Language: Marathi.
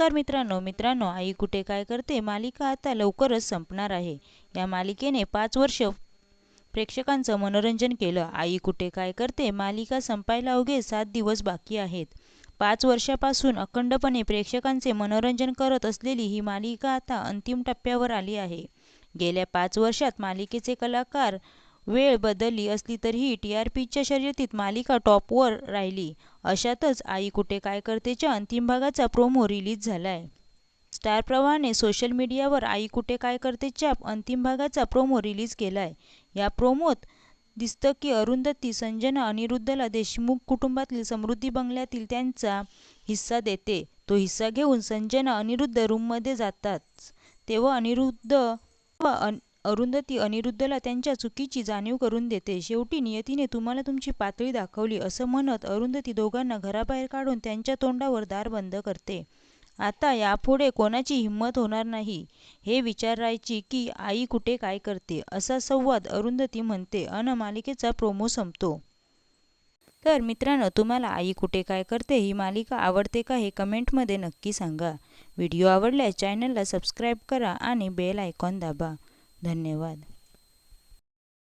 नमस्कार मित्रांनो मित्रांनो आई कुठे काय करते? मालिका आता लवकरच संपणार आहे. या मालिकेने पाच वर्ष प्रेक्षकांचं मनोरंजन केलं. आई कुठे काय करते? मालिका संपायला अवघे सात दिवस बाकी आहेत. पाच वर्षापासून अखंडपणे प्रेक्षकांचे मनोरंजन करत असलेली ही मालिका आता अंतिम टप्प्यावर आली आहे. गेल्या पाच वर्षात मालिकेचे कलाकार वेळ बदलली असली तरीही टी आर पीच्या शर्यतीत मालिका टॉपवर राहिली. अशातच आई कुठे काय करतेच्या अंतिम भागाचा प्रोमो रिलीज झालाय. स्टार प्रवाहाने सोशल मीडियावर आई कुठे काय करतेच्या अंतिम भागाचा प्रोमो रिलीज केलाय. या प्रोमोत दिसतं की अरुंधती संजना अनिरुद्धला देशमुख कुटुंबातील समृद्धी बंगल्यातील त्यांचा हिस्सा देते. तो हिस्सा घेऊन संजना अनिरुद्ध रूममध्ये जातात. तेव्हा अनिरुद्ध अरुंधती अनिरुद्धला त्यांच्या चुकीची जाणीव करून देते. शेवटी नियतीने तुम्हाला तुमची पातळी दाखवली असं म्हणत अरुंधती दोघांना घराबाहेर काढून त्यांच्या तोंडावर दार बंद करते. आता यापुढे कोणाची हिंमत होणार नाही? हे विचारायची की आई कुठे काय करते? असा संवाद अरुंधती म्हणते. अन मालिकेचा प्रोमो संपतो. तर मित्रांनो तुम्हाला आई कुठे काय करते ही मालिका आवडते का हे कमेंटमध्ये नक्की सांगा. व्हिडिओ आवडल्यास चॅनलला सबस्क्राईब करा आणि बेल आयकॉन दाबा. धन्यवाद.